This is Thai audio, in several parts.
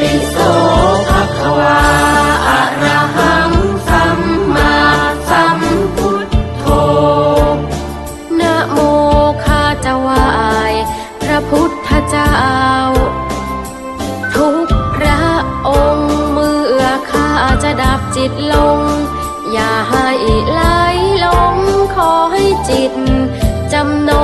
ภะคะวาอะระหังสัมมาสัมพุทโธนะโมข้าจวายพระพุทธเจ้า ทุกพระองค์เมื่อข้าจะดับจิตลง อย่าให้ไหลลงขอให้จิตจำนง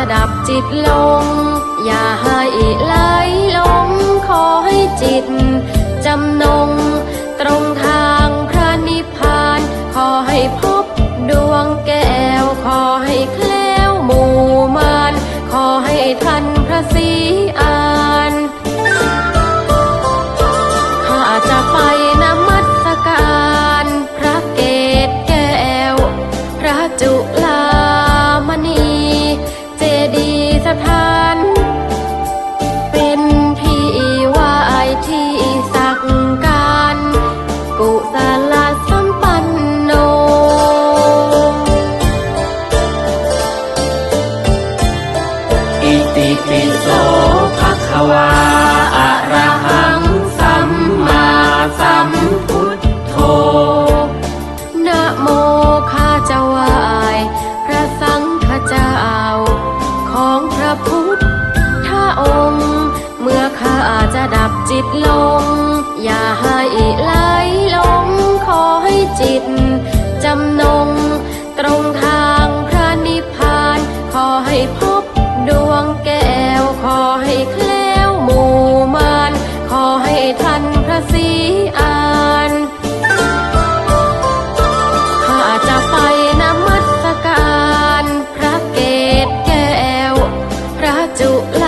จะดับจิตลง อย่าให้ไหลลงขอให้จิต จำนง ตรงทางพระนิพพาน ขอให้พบดวงแก้ว ขอให้แคล้วหมู่มานขอให้ทันพระศรีอานข้าจะไปนมัสการ พระเกศแก้ว พระจุ จิตลง อย่าให้ไหลลงขอให้จิต จำนง ตรงทางพระนิพพาน ขอให้พบดวงแก้ว ขอให้เคล้วหมู่มานขอให้ท่านพระศรีอานข้าจะไปนมัสการ พระเกศแก้ว พระจุล